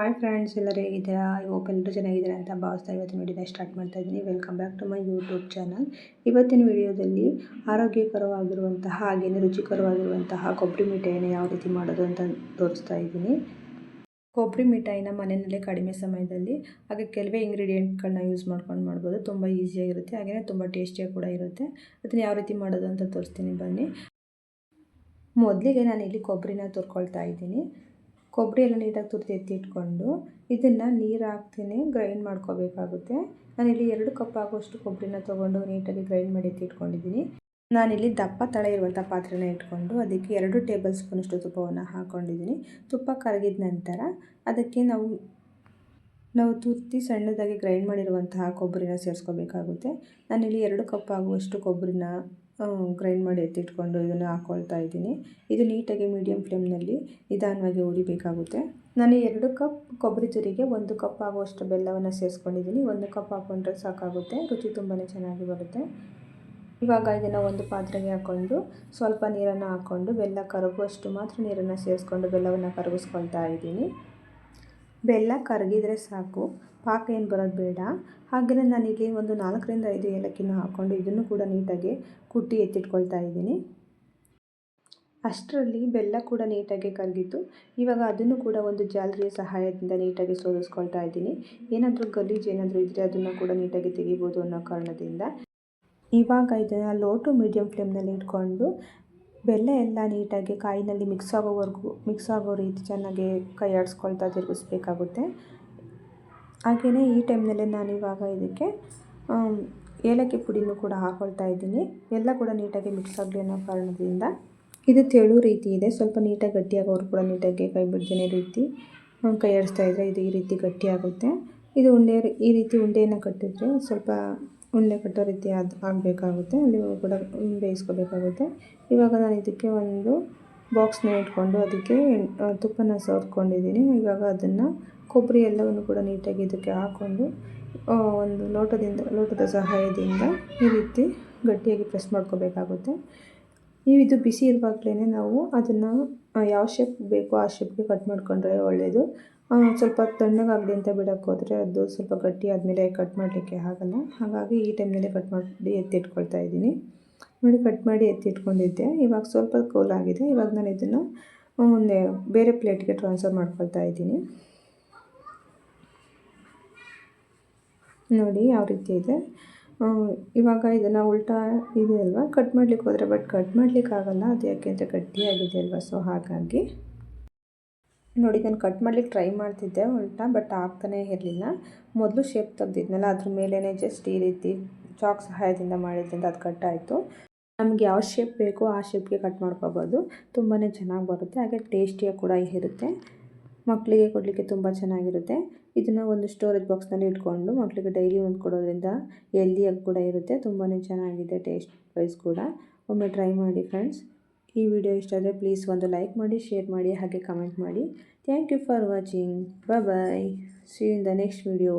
Hi friends ಎಲ್ಲರೂ ಹೇಗಿದ್ದೀರಾ? Hope ಎಲ್ಲರೂ ಚೆನ್ನಾಗಿದ್ದೀರಾ ಅಂತ ಭಾವಿಸ್ತಾ ಇವತ್ತಿನ ವಿಡಿಯೋನ ಸ್ಟಾರ್ಟ್ ಮಾಡ್ತಾ ಇದ್ದೀನಿ. Welcome back to my YouTube channel ಇವತ್ತಿನ ವಿಡಿಯೋದಲ್ಲಿ ಆರೋಗ್ಯಕರವಾಗಿರುವಂತಹ ಹಾಗೆಯೇ ರುಚಿಕರವಾಗಿರುವಂತಹ ಕೊಬ್ಬರಿ ಮಿಠಾಯಿನ ಯಾವ ರೀತಿ ಮಾಡೋದು ಅಂತ ತೋರಿಸ್ತಾ ಇದ್ದೀನಿ. ಕೊಬ್ಬರಿ ಮಿಠಾಯಿನ ಮನೆಯಲ್ಲೇ ಕಡಿಮೆ ಸಮಯದಲ್ಲಿ ಹಾಗೆ ಕೆಲವೇ ಇಂಗ್ರೀಡಿಯೆಂಟ್ಗಳನ್ನ ಯೂಸ್ ಮಾಡ್ಕೊಂಡು ಮಾಡ್ಬೋದು. ತುಂಬ ಈಸಿಯಾಗಿರುತ್ತೆ ಹಾಗೆಯೇ ತುಂಬ ಟೇಸ್ಟಿಯಾಗಿ ಕೂಡ ಇರುತ್ತೆ. ಅದನ್ನು ಯಾವ ರೀತಿ ಮಾಡೋದು ಅಂತ ತೋರಿಸ್ತೀನಿ ಬನ್ನಿ. ಮೊದಲಿಗೆ ನಾನು ಇಲ್ಲಿ ಕೊಬ್ಬರಿನ ತುರ್ಕೊಳ್ತಾ ಇದ್ದೀನಿ. ಕೊಬ್ಬರಿ ಎಲ್ಲ ನೀಟಾಗಿ ತುರಿದು ಎತ್ತಿಟ್ಕೊಂಡು ಇದನ್ನು ನೀರು ಹಾಕ್ತೀನಿ ಗ್ರೈಂಡ್ ಮಾಡ್ಕೋಬೇಕಾಗುತ್ತೆ. ನಾನಿಲ್ಲಿ ಎರಡು ಕಪ್ ಆಗುವಷ್ಟು ಕೊಬ್ಬರಿನ ತೊಗೊಂಡು ನೀಟಾಗಿ ಗ್ರೈಂಡ್ ಮಾಡಿ ಎತ್ತಿಟ್ಕೊಂಡಿದ್ದೀನಿ. ನಾನಿಲ್ಲಿ ದಪ್ಪ ತಳ ಇರುವಂಥ ಪಾತ್ರೆನ ಇಟ್ಕೊಂಡು ಅದಕ್ಕೆ ಎರಡು ಟೇಬಲ್ ಸ್ಪೂನಷ್ಟು ತುಪ್ಪವನ್ನು ಹಾಕ್ಕೊಂಡಿದ್ದೀನಿ ತುಪ್ಪ ಕರಗಿದ ನಂತರ ಅದಕ್ಕೆ ನಾವು ನಾವು ತುರ್ತಿ ಸಣ್ಣದಾಗಿ ಗ್ರೈಂಡ್ ಮಾಡಿರುವಂತಹ ಕೊಬ್ಬರಿನ ಸೇರಿಸ್ಕೋಬೇಕಾಗುತ್ತೆ. ನಾನಿಲ್ಲಿ ಎರಡು ಕಪ್ ಆಗುವಷ್ಟು ಕೊಬ್ಬರಿನ ಗ್ರೈಂಡ್ ಮಾಡಿ ಎತ್ತಿಟ್ಕೊಂಡು ಇದನ್ನು ಹಾಕ್ಕೊಳ್ತಾ ಇದ್ದೀನಿ. ಇದು ನೀಟಾಗಿ ಮೀಡಿಯಮ್ ಫ್ಲೇಮ್ನಲ್ಲಿ ನಿಧಾನವಾಗಿ ಉರಿಬೇಕಾಗುತ್ತೆ ನಾನು ಎರಡು ಕಪ್ ಕೊಬ್ಬರಿ ತುರಿಗೆ ಒಂದು ಕಪ್ ಆಗುವಷ್ಟು ಬೆಲ್ಲವನ್ನು ಸೇರಿಸ್ಕೊಂಡಿದ್ದೀನಿ. ಒಂದು ಕಪ್ ಹಾಕ್ಕೊಂಡ್ರೆ ಸಾಕಾಗುತ್ತೆ. ರುಚಿ ತುಂಬಾ ಚೆನ್ನಾಗಿ ಬರುತ್ತೆ. ಇವಾಗ ಇದನ್ನು ಒಂದು ಪಾತ್ರೆಗೆ ಹಾಕ್ಕೊಂಡು ಸ್ವಲ್ಪ ನೀರನ್ನು ಹಾಕ್ಕೊಂಡು ಬೆಲ್ಲ ಕರಗುವಷ್ಟು ಮಾತ್ರ ನೀರನ್ನು ಸೇರಿಸ್ಕೊಂಡು ಬೆಲ್ಲವನ್ನು ಕರಗಿಸ್ಕೊಳ್ತಾ ಇದ್ದೀನಿ. ಬೆಲ್ಲ ಕರಗಿದರೆ ಸಾಕು. ಪಾಕ ಏನು ಬರೋದು ಬೇಡ. ಹಾಗೆಯೇ ನಾನಿಲ್ಲಿ ಒಂದು ನಾಲ್ಕರಿಂದ ಐದು ಏಲಕ್ಕಿನ ಹಾಕ್ಕೊಂಡು ಇದನ್ನು ಕೂಡ ನೀಟಾಗಿ ಕುಟ್ಟಿ ಎತ್ತಿಟ್ಕೊಳ್ತಾ ಇದ್ದೀನಿ. ಅಷ್ಟರಲ್ಲಿ ಬೆಲ್ಲ ಕೂಡ ನೀಟಾಗಿ ಕರಗಿತ್ತು ಇವಾಗ ಅದನ್ನು ಕೂಡ ಒಂದು ಜಾಲರಿಯ ಸಹಾಯದಿಂದ ನೀಟಾಗಿ ಸೋದಿಸ್ಕೊಳ್ತಾ ಇದ್ದೀನಿ. ಏನಾದರೂ ಗಲೀಜು ಏನಾದರೂ ಇದ್ದರೆ ಅದನ್ನು ಕೂಡ ನೀಟಾಗಿ ತೆಗಿಬೋದು ಅನ್ನೋ ಕಾರಣದಿಂದ. ಇವಾಗ ಇದನ್ನು ಲೋ ಟು ಮೀಡಿಯಮ್ ಫ್ಲೇಮ್ನಲ್ಲಿ ಇಟ್ಕೊಂಡು ಬೆಲ್ಲ ಎಲ್ಲ ನೀಟಾಗಿ ಕಾಯಿನಲ್ಲಿ ಮಿಕ್ಸ್ ಆಗೋವರೆಗೂ ಮಿಕ್ಸ್ ಆಗೋ ರೀತಿ ಚೆನ್ನಾಗಿ ಕೈ ಆಡಿಸ್ಕೊಳ್ತಾ ತಿರುಗಿಸ್ಬೇಕಾಗುತ್ತೆ. ಹಾಗೆಯೇ ಈ ಟೈಮ್ನಲ್ಲೇ ಇವಾಗ ಇದಕ್ಕೆ ಏಲಕ್ಕಿ ಪುಡಿನೂ ಕೂಡ ಹಾಕ್ಕೊಳ್ತಾ ಇದ್ದೀನಿ. ಎಲ್ಲ ಕೂಡ ನೀಟಾಗಿ ಮಿಕ್ಸ್ ಆಗಲಿ ಅನ್ನೋ ಕಾರಣದಿಂದ. ಇದು ತೆಳು ರೀತಿ ಇದೆ. ಸ್ವಲ್ಪ ನೀಟಾಗಿ ಗಟ್ಟಿಯಾಗೋರು ಕೂಡ ನೀಟಾಗಿ ಕೈ ಬಿಡ್ದೇನೆ ರೀತಿ. ಕೈ ಆಡಿಸ್ತಾ ಇದ್ದರೆ ಇದು ಈ ರೀತಿ ಗಟ್ಟಿಯಾಗುತ್ತೆ. ಇದು ಉಂಡೆ, ಈ ರೀತಿ ಉಂಡೆಯನ್ನು ಕಟ್ಟಿದ್ರೆ ಸ್ವಲ್ಪ ಉಂಡೆ ಕಟ್ಟೋ ರೀತಿ ಅದು ಆಗಬೇಕಾಗುತ್ತೆ. ಅಲ್ಲಿ ಕೂಡ ಬೇಯಿಸ್ಕೋಬೇಕಾಗುತ್ತೆ ಇವಾಗ ನಾನು ಇದಕ್ಕೆ ಒಂದು ಬಾಕ್ಸ್ನ ಇಟ್ಕೊಂಡು ಅದಕ್ಕೆ ತುಪ್ಪನ ಸವರ್ಕೊಂಡಿದ್ದೀನಿ ಇವಾಗ ಅದನ್ನು ಕೊಬ್ಬರಿ ಎಲ್ಲವನ್ನು ಕೂಡ ನೀಟಾಗಿ ಇದಕ್ಕೆ ಹಾಕ್ಕೊಂಡು ಒಂದು ಲೋಟದಿಂದ, ಲೋಟದ ಸಹಾಯದಿಂದ ಈ ರೀತಿ ಗಟ್ಟಿಯಾಗಿ ಪ್ರೆಸ್ ಮಾಡ್ಕೋಬೇಕಾಗುತ್ತೆ. ಈ ಇದು ಬಿಸಿ ಇರುವಾಗಲೇ ನಾವು ಅದನ್ನು ಯಾವ ಶೇಪ್ ಬೇಕೋ ಆ ಶೇಪ್ಗೆ ಕಟ್ ಮಾಡಿಕೊಂಡ್ರೆ ಒಳ್ಳೆಯದು ಸ್ವಲ್ಪ ತಣ್ಣಗಾಗಲಿ ಅಂತ ಬಿಡೋಕ್ಕೆ ಅದು ಸ್ವಲ್ಪ ಗಟ್ಟಿ ಆದಮೇಲೆ ಕಟ್ ಮಾಡಲಿಕ್ಕೆ ಆಗಲ್ಲ. ಹಾಗಾಗಿ ಈ ಟೈಮ್ನಲ್ಲೇ ಕಟ್ ಮಾಡಿ ಎತ್ತಿಟ್ಕೊಳ್ತಾ ಇದ್ದೀನಿ. ನೋಡಿ, ಕಟ್ ಮಾಡಿ ಎತ್ತಿಟ್ಕೊಂಡಿದ್ದೆ. ಇವಾಗ ಸ್ವಲ್ಪ ಕೋಲಾಗಿದೆ ಇವಾಗ ನಾನು ಇದನ್ನು ಮುಂದೆ ಬೇರೆ ಪ್ಲೇಟ್ಗೆ ಟ್ರಾನ್ಸ್ಫರ್ ಮಾಡ್ಕೊಳ್ತಾ ಇದ್ದೀನಿ. ನೋಡಿ, ಯಾವ ರೀತಿ ಇದೆ. ಇವಾಗ ಇದನ್ನು ಉಲ್ಟಾ ಇದೆ ಅಲ್ವಾ? ಕಟ್ ಮಾಡಲಿಕ್ಕೆ ಹೋದರೆ ಬಟ್ ಕಟ್ ಮಾಡ್ಲಿಕ್ಕೆ ಆಗಲ್ಲ. ಅದು ಯಾಕೆ ಅಂತ ಗಟ್ಟಿಯಾಗಿದೆ ಅಲ್ವಾ? ಸೊ ಹಾಗಾಗಿ. ನೋಡಿ ನಾನು ಕಟ್ ಮಾಡ್ಲಿಕ್ಕೆ ಟ್ರೈ ಮಾಡ್ತಿದ್ದೆ, ಉಲ್ಟಾ ಬಟ್ ಆಗ್ತಾನೇ ಇರಲಿಲ್ಲ. ಮೊದಲು ಶೇಪ್ ತೆಗ್ದಿದ್ನಲ್ಲ, ಅದ್ರ ಮೇಲೇ ಜಸ್ಟ್ ಈ ರೀತಿ ಚಾಕ್ ಸಹಾಯದಿಂದ ಮಾಡಿದ್ರಿಂದ ಅದು ಕಟ್ ಆಯಿತು. ನಮ್ಗೆ ಯಾವ ಶೇಪ್ ಬೇಕೋ ಆ ಶೇಪ್ಗೆ ಕಟ್ ಮಾಡ್ಕೋಬೋದು. ತುಂಬಾ ಚೆನ್ನಾಗಿ ಬರುತ್ತೆ, ಹಾಗೆ ಟೇಸ್ಟಿಯಾಗಿ ಕೂಡ ಇರುತ್ತೆ. ಮಕ್ಕಳಿಗೆ ಕೊಡಲಿಕ್ಕೆ ತುಂಬ ಚೆನ್ನಾಗಿರುತ್ತೆ. ಇದನ್ನು ಒಂದು ಸ್ಟೋರೇಜ್ ಬಾಕ್ಸ್ನಲ್ಲಿ ಇಟ್ಕೊಂಡು ಮಕ್ಕಳಿಗೆ ಡೈಲಿ ಒಂದು ಕೊಡೋದ್ರಿಂದ ಹೆಲ್ದಿಯಾಗಿ ಕೂಡ ಇರುತ್ತೆ. ತುಂಬಾ ಚೆನ್ನಾಗಿದೆ ಟೇಸ್ಟ್ ವೈಸ್ ಕೂಡ. ಒಮ್ಮೆ ಟ್ರೈ ಮಾಡಿ ಫ್ರೆಂಡ್ಸ್ ಈ ವಿಡಿಯೋ ಇಷ್ಟ ಆದರೆ ಪ್ಲೀಸ್ ಒಂದು ಲೈಕ್ ಮಾಡಿ ಶೇರ್ ಮಾಡಿ, ಹಾಗೆ ಕಮೆಂಟ್ ಮಾಡಿ. Thank you for watching bye see in the next video